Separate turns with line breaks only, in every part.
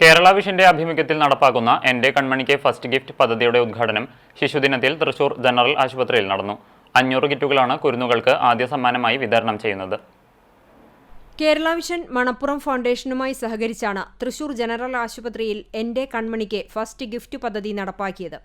കേരള വിഷന്റെ ആഭിമുഖ്യത്തിൽ നടപ്പാക്കുന്ന എന്റെ കൺമണിക്ക് ഫസ്റ്റ് ഗിഫ്റ്റ് പദ്ധതിയുടെ ഉദ്ഘാടനം ശിശുദിനത്തിൽ തൃശൂർ ജനറൽ ആശുപത്രിയിൽ നടന്നു. അഞ്ഞൂറ് കിറ്റുകളാണ് കുരുന്നുകൾക്ക് ആദ്യ സമ്മാനമായി വിതരണം ചെയ്യുന്നത്.
കേരള വിഷൻ മണപ്പുറം ഫൗണ്ടേഷനുമായി സഹകരിച്ചാണ് തൃശൂർ ജനറൽ ആശുപത്രിയിൽ എന്റെ കൺമണിക്ക് ഫസ്റ്റ് ഗിഫ്റ്റ് പദ്ധതി നടപ്പാക്കിയത്.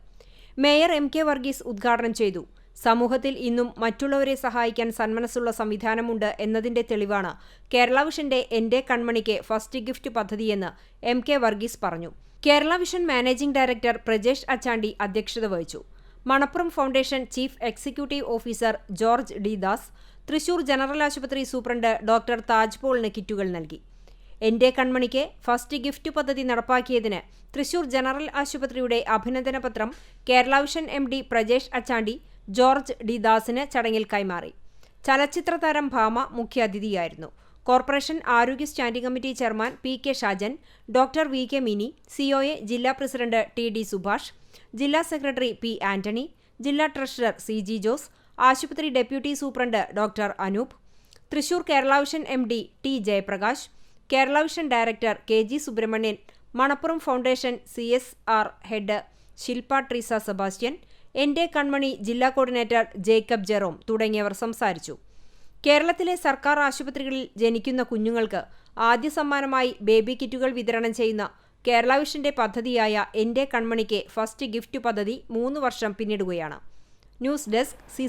മേയർ എം കെ വർഗീസ് ഉദ്ഘാടനം ചെയ്തു. സമൂഹത്തിൽ ഇന്നും മറ്റുള്ളവരെ സഹായിക്കാൻ സന്മനസ്സുള്ള സംവിധാനമുണ്ട് എന്നതിന്റെ തെളിവാണ് കേരള വിഷന്റെ എന്റെ കൺമണിക്ക് ഫസ്റ്റ് ഗിഫ്റ്റ് പദ്ധതിയെന്ന് എം കെ വർഗീസ് പറഞ്ഞു. Kerala Vision managing director Prajesh Achandi അധ്യക്ഷത വഹിച്ചു. Manappuram foundation chief executive officer George D Das Thrissur general ആശുപത്രി സൂപ്രണ്ട് ഡോക്ടർ താജ് പോളിന് കിറ്റുകൾ നൽകി. എന്റെ കൺമണിക്ക് ഫസ്റ്റ് ഗിഫ്റ്റ് പദ്ധതി നടപ്പാക്കിയതിന് തൃശൂർ ജനറൽ ആശുപത്രിയുടെ അഭിനന്ദന പത്രം Kerala Vision M D Prajesh Achandi George D ദാസിന് ചടങ്ങിൽ കൈമാറി. ചലച്ചിത്ര താരം ഭാമ മുഖ്യാതിഥിയായിരുന്നു. കോർപ്പറേഷൻ ആരോഗ്യ standing committee chairman P K Shajan doctor V K Mini COA ജില്ലാ പ്രസിഡന്റ് ടി ഡി സുഭാഷ് ജില്ലാ സെക്രട്ടറി പി ആന്റണി ജില്ലാ ട്രഷറർ സി ജി ജോസ് ആശുപത്രി deputy superintendent doctor Anoop Thrissur Kerala Vision M D T Jayaprakash Kerala Vision director K G Subramanian Manappuram foundation C S R head Shilpa Treesa Sebastian Ente Kanmani ജില്ലാ coordinator Jacob Jerome തുടങ്ങിയവർ സംസാരിച്ചു. കേരളത്തിലെ സർക്കാർ ആശുപത്രികളിൽ ജനിക്കുന്ന കുഞ്ഞുങ്ങൾക്ക് ആദ്യ സമ്മാനമായി ബേബി കിറ്റുകൾ വിതരണം ചെയ്യുന്ന കേരള വിഷന്റെ പദ്ധതിയായ എന്റെ കൺമണിക്ക് ഫസ്റ്റ് ഗിഫ്റ്റ് പദ്ധതി മൂന്ന് വർഷം പിന്നിടുകയാണ്. News desk C